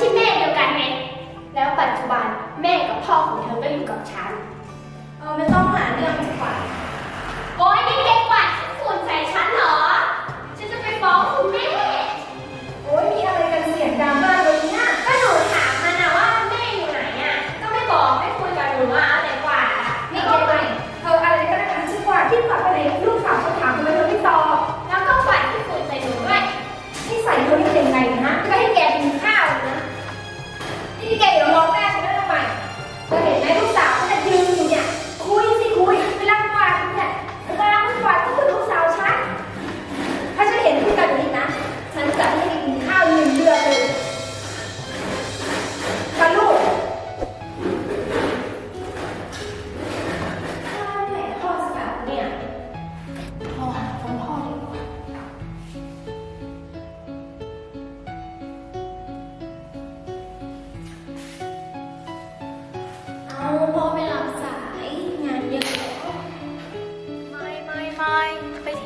ที่แม่เดียวกันไง แล้วปัจจุบันแม่กับพ่อของเธอก็อยู่กับฉัน เออไม่ต้องหาเรื่องดีกว่า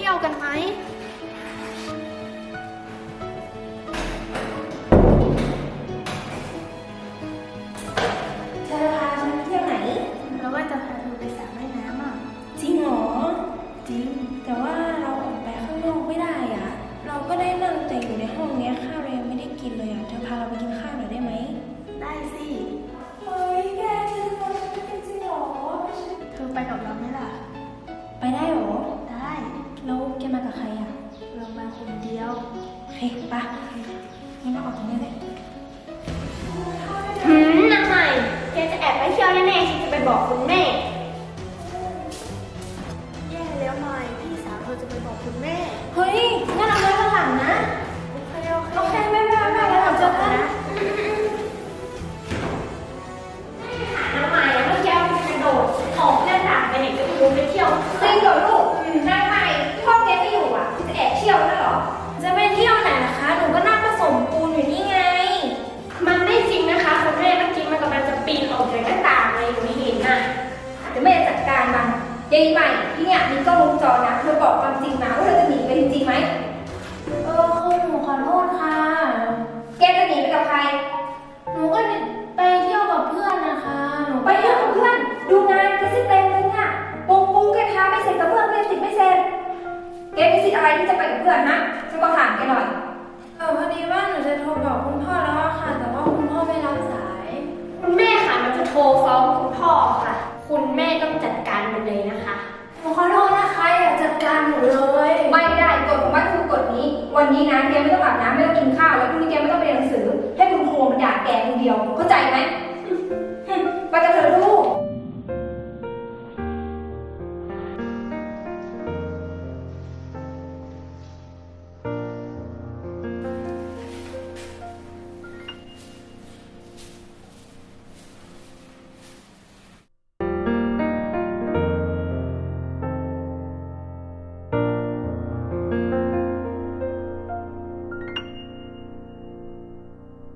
ที่ยวกันไหม ปะงั้นเราออกตรงนี้เลยหืมนางใหม่แกจะแอบไปเที่ยวแน่ๆฉันจะไปบอกคุณแม่ ยายใหม่ที่เนี่ยมีกล้องวงจรนะเธอบอกความจริงมาว่าเธอจะหนีไปจริงๆไหมเออคือหนูขอโทษค่ะ แกจะหนีไปกับใคร หนูก็ไปเที่ยวกับเพื่อนนะคะ หนูไปเที่ยวกับเพื่อน ดูงานแกสิเต็มเลยเนี่ยปุงปุงแกทาไม่เสร็จกับเพื่อนแกสิไม่เสร็จแกมีสิทธิ์อะไรที่จะไปกับเพื่อนนะฉันก็ถามแกหน่อยเออพอดีว่าหนูจะโทรบอกคุณพ่อแล้วอะค่ะ แต่ว่าคุณพ่อไม่รับสาย คุณแม่ค่ะมันจะโทรฟ้องคุณพ่อค่ะ คุณแม่ต้องจัดการมันเลยนะคะ หนูขอโทษนะคะอย่าจัดการหนูเลย ไม่ได้กฎของบ้าคือกฎนี้ วันนี้นะแกไม่ต้องอาบน้ำไม่ต้องกินข้าวแล้วพรุ่งนี้แกไม่ต้องไปเรียนหนังสือ ให้คุณครูมันด่าแกคนเดียวเข้าใจไหมไปกันเถอะ